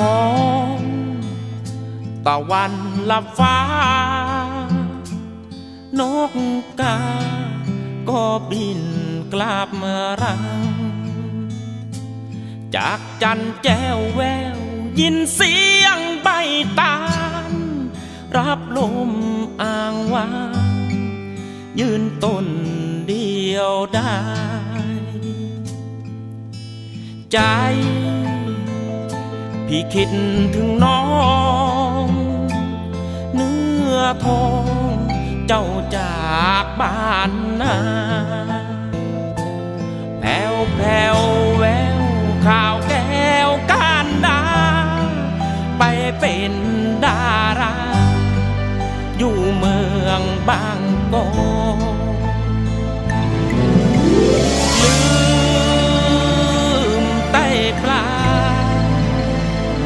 มองตะวันลับฟ้า นกกา ก็บินกลับมารัง จากจันแจ้วแวว ยินเสียงใบตาล รับลมอ่างวาง ยืนต้นเดียวได้ ใจ ที่คิดถึงน้อง เนื้อทองเจ้าจากบ้านนาแผ่วแผ่วแววข่าวแก้วการดา ไปเป็นดารา อยู่เมืองบางกอก